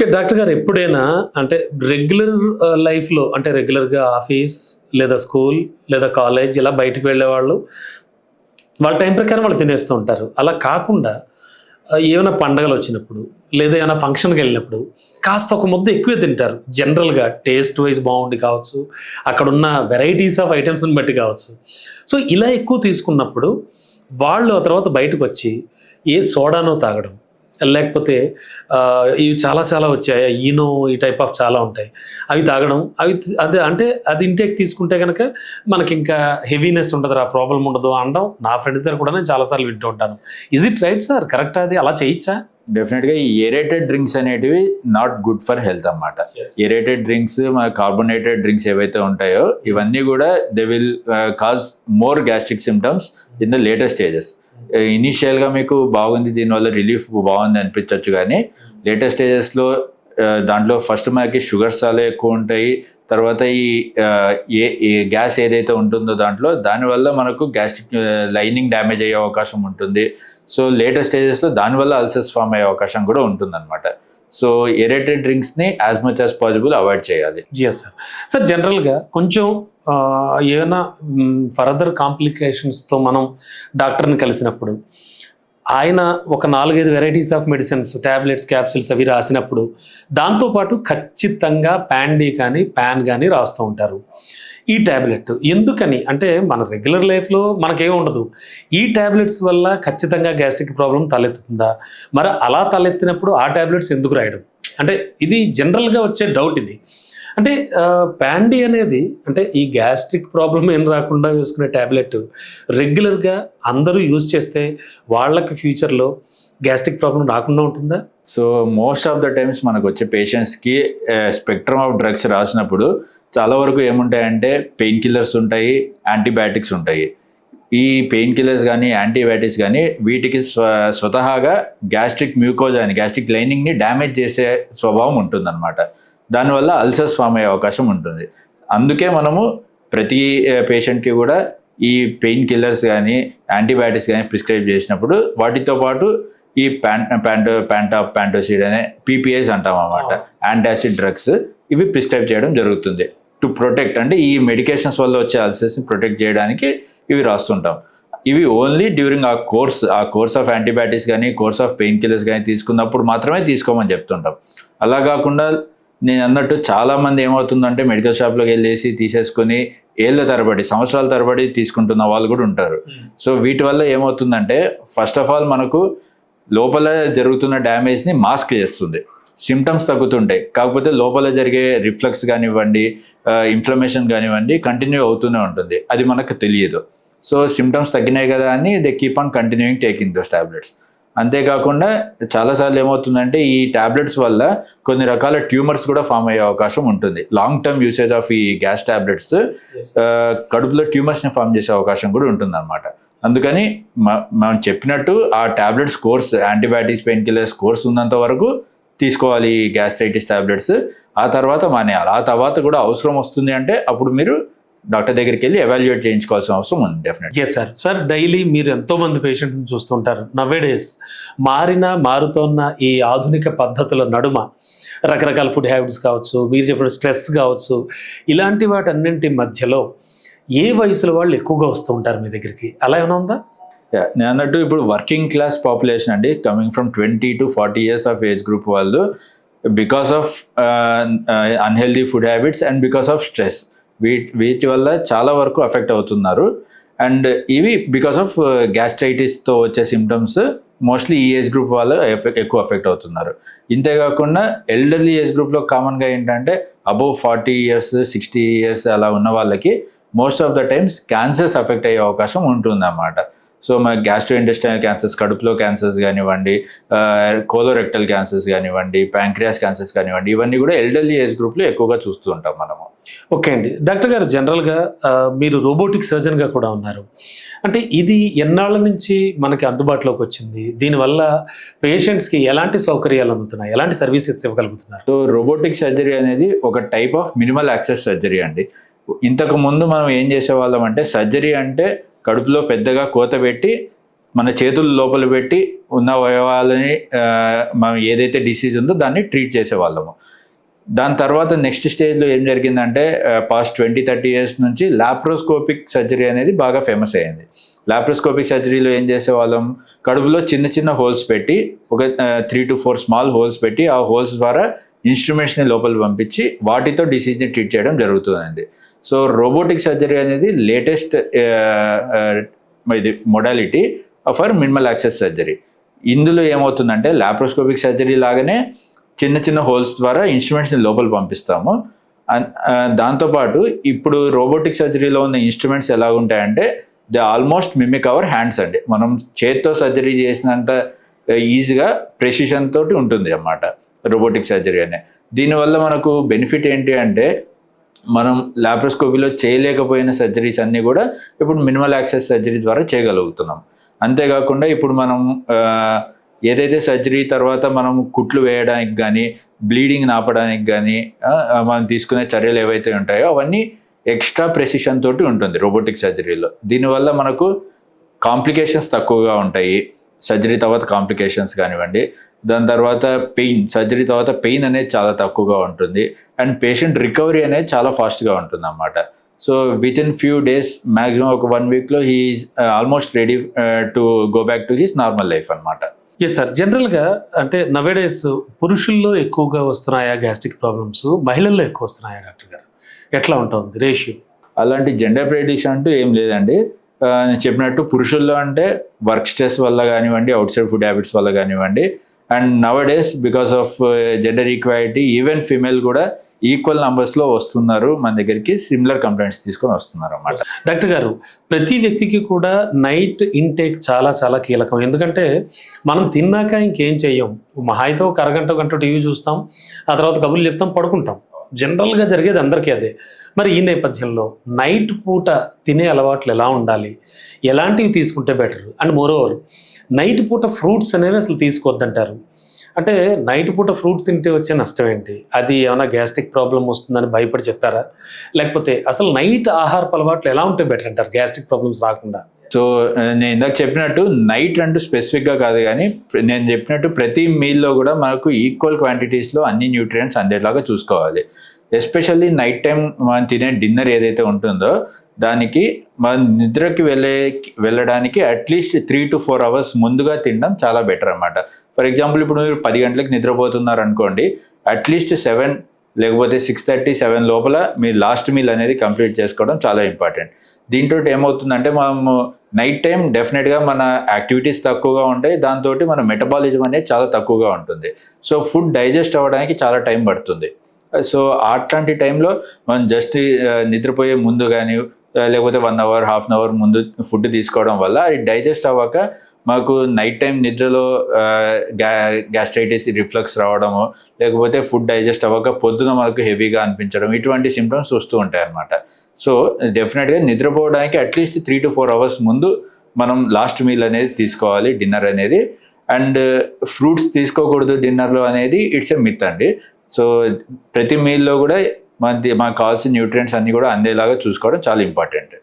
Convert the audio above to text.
Okay doctor గారు ఎప్పుడైనా అంటే రెగ్యులర్ లైఫ్లో అంటే రెగ్యులర్గా ఆఫీస్ లేదా స్కూల్ లేదా కాలేజ్ ఇలా బయటకు వెళ్ళే వాళ్ళు వాళ్ళ టైం ప్రకారం వాళ్ళు తినేస్తూ ఉంటారు. అలా కాకుండా ఏమైనా పండగలు వచ్చినప్పుడు లేదా ఏమైనా ఫంక్షన్కి వెళ్ళినప్పుడు కాస్త ఒక ముద్ద ఎక్కువే తింటారు. జనరల్గా టేస్ట్ వైజ్ బాగుండి కావచ్చు అక్కడ ఉన్న వెరైటీస్ ఆఫ్ ఐటమ్స్ని బట్టి కావచ్చు. సో ఇలా ఎక్కువ తీసుకున్నప్పుడు వాళ్ళు ఆ తర్వాత బయటకు వచ్చి ఏ సోడానో తాగడం లేకపోతే ఇవి చాలా చాలా వచ్చాయి? ఈనో ఈ టైప్ ఆఫ్ చాలా ఉంటాయి. అవి తాగడం అవి అదే అంటే అది ఇంటేక్ తీసుకుంటే కనుక మనకి ఇంకా హెవీనెస్ ఉండదు ఆ ప్రాబ్లం ఉండదు అనడం నా ఫ్రెండ్స్ దగ్గర కూడా నేను చాలాసార్లు వింటూ ఉంటాను. Is it right sir correct అది? అలా చేయొచ్చా? డెఫినెట్గా ఈ ఏరేటెడ్ డ్రింక్స్ అనేటివి నాట్ గుడ్ ఫర్ హెల్త్ అన్నమాట. ఏరేటెడ్ డ్రింక్స్ మన కార్బోనేటెడ్ డ్రింక్స్ ఏవైతే ఉంటాయో ఇవన్నీ కూడా they will cause more gastric symptoms in the latest stages ఇనీషియల్గా మీకు బాగుంది దీనివల్ల రిలీఫ్ బాగుంది అనిపించవచ్చు కానీ లేటెస్ట్ స్టేజెస్లో దాంట్లో ఫస్ట్ మనకి షుగర్స్ చాలా ఎక్కువ ఉంటాయి తర్వాత ఈ ఏ ఏ గ్యాస్ ఏదైతే ఉంటుందో దాంట్లో దానివల్ల మనకు గ్యాస్ట్రిక్ లైనింగ్ డ్యామేజ్ అయ్యే అవకాశం ఉంటుంది. సో లేటెస్ట్ స్టేజెస్లో దానివల్ల అల్సర్స్ ఫామ్ అయ్యే అవకాశం కూడా ఉంటుందన్నమాట. So aerated డ్రింక్స్ని as much as possible avoid చేయాలి. ఎస్ సార్ సార్ జనరల్గా కొంచెం ఏమైనా ఫర్దర్ కాంప్లికేషన్స్తో మనం డాక్టర్ని కలిసినప్పుడు ఆయన ఒక నాలుగైదు varieties of medicines tablets capsules అవి రాసినప్పుడు దాంతోపాటు ఖచ్చితంగా ప్యాండీ కానీ ప్యాన్ కానీ రాస్తూ ఉంటారు. ఈ ట్యాబ్లెట్ ఎందుకని? అంటే మన రెగ్యులర్ లైఫ్లో మనకేం ఉండదు. ఈ ట్యాబ్లెట్స్ వల్ల ఖచ్చితంగా గ్యాస్ట్రిక్ ప్రాబ్లం తలెత్తుతుందా? మరి అలా తలెత్తినప్పుడు ఆ ట్యాబ్లెట్స్ ఎందుకు రాయడం? అంటే ఇది జనరల్గా వచ్చే డౌట్ ఇది. అంటే ప్యాండీ అనేది అంటే ఈ గ్యాస్ట్రిక్ ప్రాబ్లం ఏం రాకుండా వేసుకునే ట్యాబ్లెట్ రెగ్యులర్గా అందరూ యూజ్ చేస్తే వాళ్ళకి ఫ్యూచర్లో గ్యాస్ట్రిక్ ప్రాబ్లం రాకుండా ఉంటుందా? So most of the times మనకు వచ్చే పేషెంట్స్కి స్పెక్ట్రమ్ ఆఫ్ డ్రగ్స్ రాసినప్పుడు చాలా వరకు ఏముంటాయంటే పెయిన్ కిల్లర్స్ ఉంటాయి యాంటీబయాటిక్స్ ఉంటాయి. ఈ పెయిన్ కిల్లర్స్ కానీ యాంటీబయాటిక్స్ కానీ వీటికి స్వ స్వతహాగా గ్యాస్ట్రిక్ మ్యూకోజ్ అని గ్యాస్ట్రిక్ లైనింగ్ని డ్యామేజ్ చేసే స్వభావం ఉంటుందన్నమాట. దానివల్ల అల్సర్స్ ఫామ్ అయ్యే అవకాశం ఉంటుంది. అందుకే మనము ప్రతి పేషెంట్కి కూడా ఈ పెయిన్ కిల్లర్స్ కానీ యాంటీబయాటిక్స్ కానీ ప్రిస్క్రైబ్ చేసినప్పుడు వాటితో పాటు ఈ ప్యాంటో ప్యాంటా ప్యాంటోసిడ్ అనే పీపీఐస్ అంటాం అన్నమాట. యాంటాసిడ్ డ్రగ్స్ ఇవి ప్రిస్క్రైబ్ చేయడం జరుగుతుంది. టు ప్రొటెక్ట్ అంటే ఈ మెడికేషన్స్ వల్ల వచ్చే అల్సర్స్ని ప్రొటెక్ట్ చేయడానికి ఇవి రాస్తుంటాం. ఇవి ఓన్లీ డ్యూరింగ్ ఆ కోర్స్ ఆ కోర్స్ ఆఫ్ యాంటీబయాటిక్స్ కానీ కోర్స్ ఆఫ్ పెయిన్ కిల్లర్స్ కానీ తీసుకున్నప్పుడు మాత్రమే తీసుకోమని చెప్తుంటాం. అలా కాకుండా నేను అన్నట్టు చాలా మంది ఏమవుతుందంటే మెడికల్ షాప్లోకి వెళ్ళేసి తీసేసుకొని ఏళ్ళ తరబడి సంవత్సరాల తరబడి తీసుకుంటున్న వాళ్ళు కూడా ఉంటారు. సో వీటి వల్ల ఏమవుతుందంటే ఫస్ట్ ఆఫ్ ఆల్ మనకు లోపల జరుగుతున్న డ్యామేజ్ని మాస్క్ చేస్తుంది. సిమ్టమ్స్ తగ్గుతుంటాయి కాకపోతే లోపల జరిగే రిఫ్లెక్స్ కానివ్వండి ఇన్ఫ్లమేషన్ కానివ్వండి కంటిన్యూ అవుతూనే ఉంటుంది. అది మనకు తెలియదు. సో సిమ్టమ్స్ తగ్గినాయి కదా అని they keep on continuing taking those tablets అంతేకాకుండా చాలాసార్లు ఏమవుతుందంటే ఈ టాబ్లెట్స్ వల్ల కొన్ని రకాల ట్యూమర్స్ కూడా ఫామ్ అయ్యే అవకాశం ఉంటుంది. లాంగ్ టర్మ్ యూసేజ్ ఆఫ్ ఈ గ్యాస్ టాబ్లెట్స్ కడుపులో ట్యూమర్స్ని ఫామ్ చేసే అవకాశం కూడా ఉంటుంది అనమాట అందుకని మ- మనం చెప్పినట్టు ఆ tablets course antibiotics pain killers course ఉన్నంత వరకు తీసుకోవాలి ఈ గ్యాస్ట్రైటిస్ టాబ్లెట్స్ ఆ తర్వాత మానేయాలి. ఆ తర్వాత కూడా అవసరం వస్తుంది అంటే అప్పుడు మీరు డాక్టర్ దగ్గరికి వెళ్ళి ఎవాల్యుయేట్ చేయించుకోవాల్సిన అవసరం ఉంది definite yes sir sir daily మీరు ఎంతో మంది పేషెంట్ని చూస్తుంటారు. నవేడేస్ మారిన మారుతోన్న ఈ ఆధునిక పద్ధతుల నడుమ రకరకాల ఫుడ్ హ్యాబిట్స్ కావచ్చు మీరు చెప్పిన స్ట్రెస్ కావచ్చు ఇలాంటి వాటన్నింటి మధ్యలో ఏ వయసులో వాళ్ళు ఎక్కువగా వస్తూ ఉంటారు మీ దగ్గరికి? అలా ఏమైనా ఉందా? నేను అన్నట్టు ఇప్పుడు వర్కింగ్ క్లాస్ పాపులేషన్ అండి coming from twenty to forty years of age group వాళ్ళు because of unhealthy food habits and because of stress వీటి వీటి వల్ల చాలా వరకు అఫెక్ట్ అవుతున్నారు. అండ్ ఇవి బికాస్ ఆఫ్ గ్యాస్ట్రైటిస్తో వచ్చే సిమ్టమ్స్ మోస్ట్లీ ఈ ఏజ్ గ్రూప్ వాళ్ళు ఎఫెక్ట్ ఎక్కువ అఫెక్ట్ అవుతున్నారు. ఇంతేకాకుండా ఎల్డర్లీ ఏజ్ గ్రూప్లో కామన్గా ఏంటంటే above forty years sixty years అలా ఉన్న వాళ్ళకి most of the times cancers affect అయ్యే అవకాశం ఉంటుంది అన్నమాట సో మన గ్యాస్ట్రో ఇంటెస్టైనల్ క్యాన్సర్స్ కడుపులో క్యాన్సర్స్ కానివ్వండి కోలోరెక్టల్ క్యాన్సర్స్ కానివ్వండి ప్యాంక్రియాస్ క్యాన్సర్స్ కానివ్వండి ఇవన్నీ కూడా ఎల్డర్లీ ఏజ్ గ్రూప్లో ఎక్కువగా చూస్తూ ఉంటాం మనము. ఓకే అండి. డాక్టర్ గారు జనరల్గా మీరు రోబోటిక్ సర్జన్గా కూడా ఉన్నారు. అంటే ఇది ఎన్నాళ్ళ నుంచి మనకి అందుబాటులోకి వచ్చింది? దీనివల్ల పేషెంట్స్కి ఎలాంటి సౌకర్యాలు అందుతున్నాయి? ఎలాంటి సర్వీసెస్ ఇవ్వగలుగుతున్నారు? సో రోబోటిక్ సర్జరీ అనేది ఒక type of minimal access surgery అండి. ఇంతకు ముందు మనం ఏం చేసేవాళ్ళం అంటే సర్జరీ అంటే కడుపులో పెద్దగా కోత పెట్టి మన చేతులు లోపల పెట్టి ఉన్న అవయవాలని మనం ఏదైతే డిసీజ్ ఉందో దాన్ని ట్రీట్ చేసేవాళ్ళము. దాని తర్వాత నెక్స్ట్ స్టేజ్లో ఏం జరిగిందంటే పాస్ట్ ట్వంటీ థర్టీ ఇయర్స్ నుంచి లాప్రోస్కోపిక్ సర్జరీ అనేది బాగా ఫేమస్ అయ్యింది లాప్రోస్కోపిక్ సర్జరీలో ఏం చేసేవాళ్ళం? కడుపులో చిన్న చిన్న హోల్స్ పెట్టి ఒక three to four small holes పెట్టి ఆ హోల్స్ ద్వారా ఇన్స్ట్రుమెంట్స్ని లోపల పంపించి వాటితో డిసీజ్ని ట్రీట్ చేయడం జరుగుతుందండి. సో రోబోటిక్ సర్జరీ అనేది లేటెస్ట్ ఇది modality for minimal access surgery ఇందులో ఏమవుతుందంటే లాప్రోస్కోపిక్ సర్జరీ లాగానే చిన్న చిన్న హోల్స్ ద్వారా ఇన్స్ట్రుమెంట్స్ని లోపల పంపిస్తాము. దాంతోపాటు ఇప్పుడు రోబోటిక్ సర్జరీలో ఉన్న ఇన్స్ట్రుమెంట్స్ ఎలా ఉంటాయంటే they almost mimic our hands అండి. మనం చేత్తో సర్జరీ చేసినంత ఈజీగా ప్రెసిషన్ తోటి ఉంటుంది అన్నమాట రోబోటిక్ సర్జరీ అనే. దీనివల్ల మనకు బెనిఫిట్ ఏంటి అంటే మనం లాప్రోస్కోపీలో చేయలేకపోయిన సర్జరీస్ అన్నీ కూడా ఇప్పుడు మినిమల్ యాక్సెస్ సర్జరీ ద్వారా చేయగలుగుతున్నాం. అంతేకాకుండా ఇప్పుడు మనం ఏదైతే సర్జరీ తర్వాత మనం కుట్లు వేయడానికి కానీ బ్లీడింగ్ ఆపడానికి కానీ మనం తీసుకునే చర్యలు ఏవైతే ఉంటాయో అవన్నీ ఎక్స్ట్రా ప్రెసిషన్ తోటి ఉంటుంది రోబోటిక్ సర్జరీలో దీనివల్ల మనకు కాంప్లికేషన్స్ తక్కువగా ఉంటాయి. సర్జరీ తర్వాత కాంప్లికేషన్స్ కానివ్వండి. దాని తర్వాత పెయిన్ సర్జరీ తర్వాత పెయిన్ అనేది చాలా తక్కువగా ఉంటుంది. అండ్ పేషెంట్ రికవరీ అనేది చాలా ఫాస్ట్గా ఉంటుంది అన్నమాట so within few days maximum ఒక వన్ వీక్లో he almost ready to go back to his normal life అనమాట ఎస్ సార్ జనరల్గా అంటే నవేడేస్ పురుషుల్లో ఎక్కువగా వస్తున్నాయా గ్యాస్ట్రిక్ ప్రాబ్లమ్స్ మహిళల్లో ఎక్కువ వస్తున్నాయా డాక్టర్ గారు? ఎట్లా ఉంటుంది? రేషియో? అలాంటి జెండర్ ప్రెడిక్షన్ అంటూ ఏం లేదండి. చెప్పినట్టు పురుషుల్లో అంటే వర్క్ స్ట్రెస్ వల్ల కానివ్వండి అవుట్ సైడ్ ఫుడ్ హ్యాబిట్స్ వల్ల కానివ్వండి. And nowadays because of gender equality even female కూడా ఈక్వల్ నంబర్స్లో వస్తున్నారు. మన దగ్గరికి సిమిలర్ కంప్లైంట్స్ తీసుకొని వస్తున్నారు అన్నమాట డాక్టర్ గారు ప్రతి వ్యక్తికి కూడా నైట్ ఇంటేక్ చాలా చాలా కీలకం. ఎందుకంటే మనం తిన్నాక ఇంకేం చెయ్యం? మహా అయితే ఒక అరగంట గంట టీవీ చూస్తాం. ఆ తర్వాత కబుర్లు చెప్తాం పడుకుంటాం. జనరల్గా జరిగేది అందరికీ అదే. మరి ఈ నేపథ్యంలో నైట్ పూట తినే అలవాట్లు ఎలా ఉండాలి? ఎలాంటివి తీసుకుంటే బెటర్? అండ్ మోరోవర్ నైట్ పూట ఫ్రూట్స్ అనేవి అసలు తీసుకోవద్దంటారు. అంటే నైట్ పూట ఫ్రూట్ తింటే వచ్చే నష్టం ఏంటి? అది ఏమైనా గ్యాస్ట్రిక్ ప్రాబ్లం వస్తుందని భయపడి చెప్పారా? లేకపోతే అసలు నైట్ ఆహారపు అలవాట్లు ఎలా ఉంటే బెటర్ అంటారు? గ్యాస్ట్రిక్ ప్రాబ్లమ్స్ రాకుండా. సో నేను ఇందాక చెప్పినట్టు నైట్ అంటూ స్పెసిఫిక్గా కాదు కానీ నేను చెప్పినట్టు ప్రతి మీల్లో కూడా మనకు ఈక్వల్ క్వాంటిటీస్లో అన్ని న్యూట్రియంట్స్ అందేలాగా చూసుకోవాలి. ఎస్పెషల్లీ నైట్ టైం మనం తినే డిన్నర్ ఏదైతే ఉంటుందో దానికి మనం నిద్రకి వెళ్ళే వెళ్ళడానికి at least three to four hours ముందుగా తినడం చాలా బెటర్ అన్నమాట. ఫర్ ఎగ్జాంపుల్ ఇప్పుడు మీరు పది గంటలకు నిద్రపోతున్నారు అనుకోండి అట్లీస్ట్ సెవెన్ లేకపోతే సిక్స్ థర్టీ సెవెన్ లోపల మీ లాస్ట్ మీల్ అనేది కంప్లీట్ చేసుకోవడం చాలా ఇంపార్టెంట్ దీంతో ఏమవుతుందంటే మనము నైట్ టైం డెఫినెట్గా మన యాక్టివిటీస్ తక్కువగా ఉంటాయి. దాంతో మన మెటబాలిజం అనేది చాలా తక్కువగా ఉంటుంది. సో ఫుడ్ డైజెస్ట్ అవ్వడానికి చాలా టైం పడుతుంది. సో అట్లాంటి టైంలో మనం జస్ట్ నిద్రపోయే ముందు కానీ లేకపోతే one hour half an hour ముందు ఫుడ్ తీసుకోవడం వల్ల అది డైజెస్ట్ అవ్వక మాకు నైట్ టైం నిద్రలో గ్యా గ్యాస్ట్రైటిస్ రిఫ్లక్స్ రావడము లేకపోతే ఫుడ్ డైజెస్ట్ అవ్వక పొద్దున మనకు హెవీగా అనిపించడం ఇటువంటి సిమ్టమ్స్ వస్తూ ఉంటాయి అన్నమాట. సో డెఫినెట్గా నిద్రపోవడానికి at least three to four hours ముందు మనం లాస్ట్ మీల్ అనేది తీసుకోవాలి డిన్నర్ అనేది. అండ్ ఫ్రూట్స్ తీసుకోకూడదు డిన్నర్లో అనేది ఇట్స్ ఎ మిత్ అండి. సో ప్రతి మీల్లో కూడా మన మనకు కావాల్సిన న్యూట్రియంట్స్ అన్ని కూడా అందేలాగా చూసుకోవడం చాలా ఇంపార్టెంట్